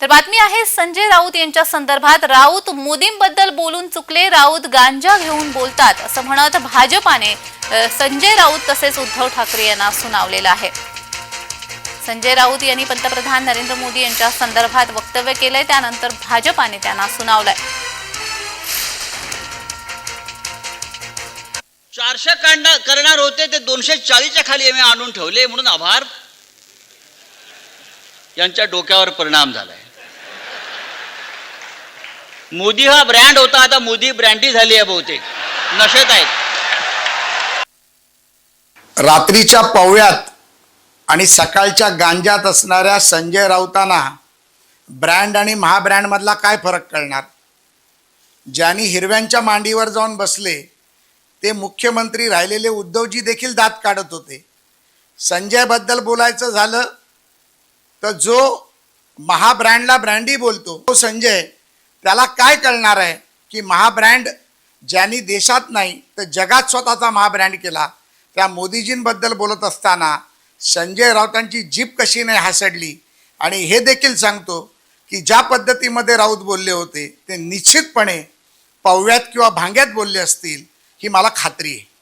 तर बातमी आहे संजय राऊत यांच्या संदर्भात राऊत मोदींबद्दल बोलून चुकले राऊत गांजा घेऊन बोलतात असं म्हणत भाजपाने संजय राऊत तसेच उद्धव ठाकरे यांना सुनावलेलं आहे. संजय राऊत यांनी पंतप्रधान नरेंद्र मोदी यांच्या संदर्भात वक्तव्य केलंय त्यानंतर भाजपाने त्यांना सुनावलंय. चारशे काढणार करणार होते ते दोनशे चाळीसच्या खाली आम्ही आणून ठेवले म्हणून आभार. यांच्या डोक्यावर परिणाम झालाय. मोदी हा ब्रँड होता आता मोदी ब्रँडी झाली आहे बहुतेक. नशेत आहेत. रात्रीच्या पवळ्यात आणि सकाळच्या गांजात असणाऱ्या संजय राऊतांना ब्रँड आणि महाब्रँडमधला काय फरक कळणार? ज्यांनी हिरव्यांच्या मांडीवर जाऊन बसले ते मुख्यमंत्री राहिलेले उद्धवजी देखील दात काढत होते. संजयबद्दल बोलायचं झालं तर जो महाब्रँडला ब्रँडी बोलतो तो संजय त्याला काय कळणार आहे? की महाब्रँड ज्यांनी देशात नाही तर जगात स्वतःचा महाब्रँड केला. त्या मोदीजींबद्दल बोलत असताना संजय राऊतांची जीप कशी नाही हासडली? आणि हे देखील सांगतो की ज्या पद्धतीमध्ये राऊत बोलले होते ते निश्चितपणे पवव्यात किंवा भांग्यात बोलले असतील ही मला खात्री आहे.